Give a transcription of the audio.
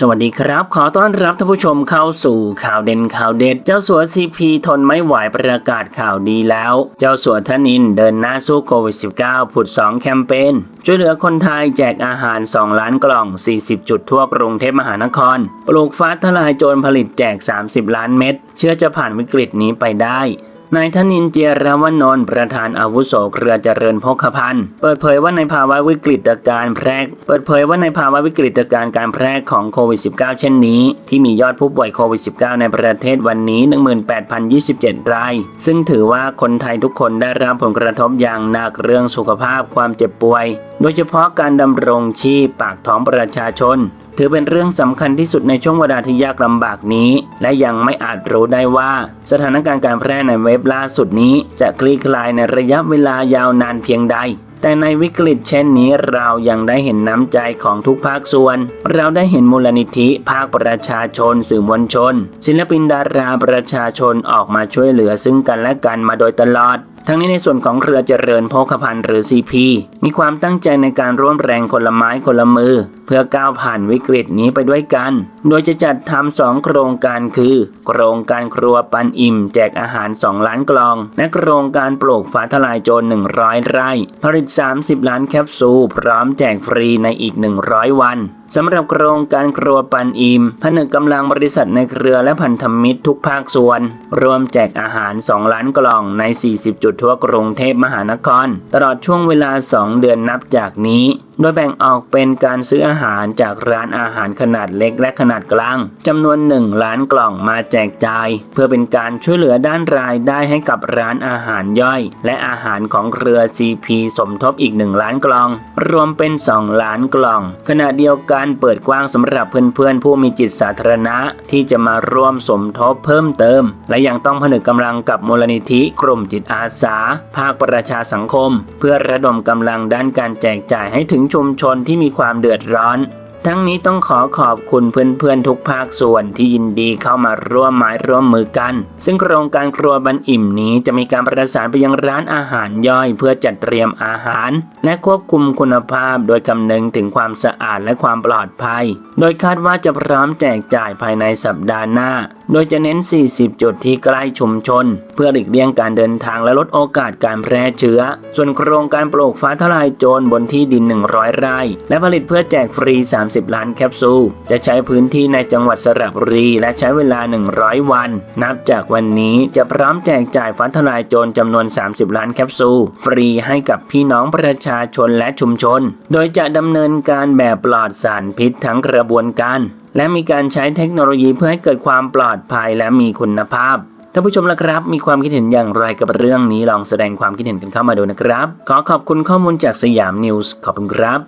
สวัสดีครับ ขอต้อนรับท่านผู้ชมเข้าสู่ข่าวเด่นข่าวเด็ด เจ้าสัวซีพีทนไม่ไหวประกาศข่าวดีแล้ว เจ้าสัวธนินเดินหน้าสู้โควิด -19 ผุด 2 แคมเปญช่วยเหลือคนไทยแจกอาหาร 2 ล้านกล่อง 40 จุดทั่วกรุงเทพมหานคร ปลูกฟ้าทลายโจรผลิตแจก 30 ล้านเม็ดเชื่อจะผ่านวิกฤตนี้ไปได้ นายธนินเจียรวนนท์ประธานอาวุโสเครือเจริญพกพันธ์เปิดเผยว่าในภาวะวิกฤตการแพร่เปิดเผยว่าในภาวะวิกฤตการณ์การแพร่ของโควิด -19 เช่นนี้ ที่มียอดผู้ป่วยโควิด -19 ในประเทศวันนี้ 18,027 ราย ซึ่งถือว่าคนไทยทุกคนได้รับผลกระทบอย่างหนักเรื่องสุขภาพความเจ็บป่วย โดยเฉพาะการดำรงชีพปากท้องประชาชน ถือเป็นเรื่องสำคัญที่สุดในช่วงเวลาที่ยากลำบากนี้ และยังไม่อาจรู้ได้ว่า สถานการณ์การแพร่ในเว็บล่าสุดนี้ จะคลี่คลายในระยะเวลายาวนานเพียงใดแต่ในวิกฤตเช่นนี้เรายังได้เห็นน้ำใจของทุกภาคส่วน เราได้เห็นมูลนิธิภาคประชาชนสื่อมวลชน ศิลปินดาราประชาชนออกมาช่วยเหลือซึ่งกันและกันมาโดยตลอด ทั้งนี้ในส่วนของเครือเจริญโภคภัณฑ์หรือ CP มีความตั้งใจในการร่วมแรงคนละไม้คนละมือ เพื่อก้าวผ่านวิกฤตนี้ไปด้วยกัน โดยจะจัดทำสองโครงการคือ โครงการครัวปันอิ่ม แจกอาหาร 2 ล้านกล่อง และโครงการปลูกฟ้าทลายโจร 100 ไร่ ผลิต 30 ล้านแคปซูลพร้อมแจกฟรีในอีก 100 วัน สำหรับโครงการครัวปันอิมผนึกกำลังบริษัทในเครือและพันธมิตรทุกภาคส่วน รวมแจกอาหาร 2 ล้านกล่องใน 40 จุดทั่วกรุงเทพมหานคร ตลอดช่วงเวลา 2 เดือนนับจากนี้ โดยแบ่งออกเป็นการซื้ออาหารจากร้านอาหารขนาดเล็กและขนาดกลางจำนวน 1 ล้านกล่องมาแจกจ่าย เพื่อเป็นการช่วยเหลือด้านรายได้ให้กับร้านอาหารย่อย และอาหารของเครือ CP สมทบอีก 1 ล้านกล่อง รวมเป็น 2 ล้านกล่อง ขณะเดียวกันเปิดกว้างสำหรับเพื่อนๆ ผู้มีจิตสาธารณะ ที่จะมาร่วมสมทบเพิ่มเติม และยังต้องผนึกกำลังกับมูลนิธิกลุ่มจิตอาสา ภาคประชาสังคม เพื่อระดมกำลังด้านการแจกจ่ายให้ถึงชุมชนที่มีความเดือดร้อน ทั้งนี้ต้องขอขอบคุณเพื่อนๆทุกภาคส่วนที่ยินดีเข้ามาร่วมไม้ร่วมมือกัน ซึ่งโครงการครัวบันอิ่มนี้จะมีการประสานไปยังร้านอาหารย่อยเพื่อจัดเตรียมอาหาร และควบคุมคุณภาพโดยคำนึงถึงความสะอาดและความปลอดภัย โดยคาดว่าจะพร้อมแจกจ่ายภายในสัปดาห์หน้า โดยจะเน้น 40 จุดที่ใกล้ชุมชน เพื่อหลีกเลี่ยงการเดินทางและลดโอกาสการแพร่เชื้อ ส่วนโครงการปลูกฟ้าทลายโจรบนที่ดิน 100 ไร่ และผลิตเพื่อแจกฟรี30 ล้านแคปซูล จะใช้พื้นที่ในจังหวัดสระบุรี และใช้เวลา 100 วัน นับจากวันนี้จะพร้อมแจกจ่ายฟ้าทลายโจรจำนวน 30 ล้านแคปซูล ฟรีให้กับพี่น้องประชาชนและชุมชน โดยจะดำเนินการแบบปลอดสารพิษทั้งกระบวนการและมีการใช้เทคโนโลยีเพื่อให้เกิดความปลอดภัยและมีคุณภาพท่านผู้ชมละครับ มีความคิดเห็นอย่างไรกับเรื่องนี้ลองแสดงความคิดเห็นกันเข้ามาดูนะครับ ขอขอบคุณข้อมูลจากสยามนิวส์ขอบคุณครับ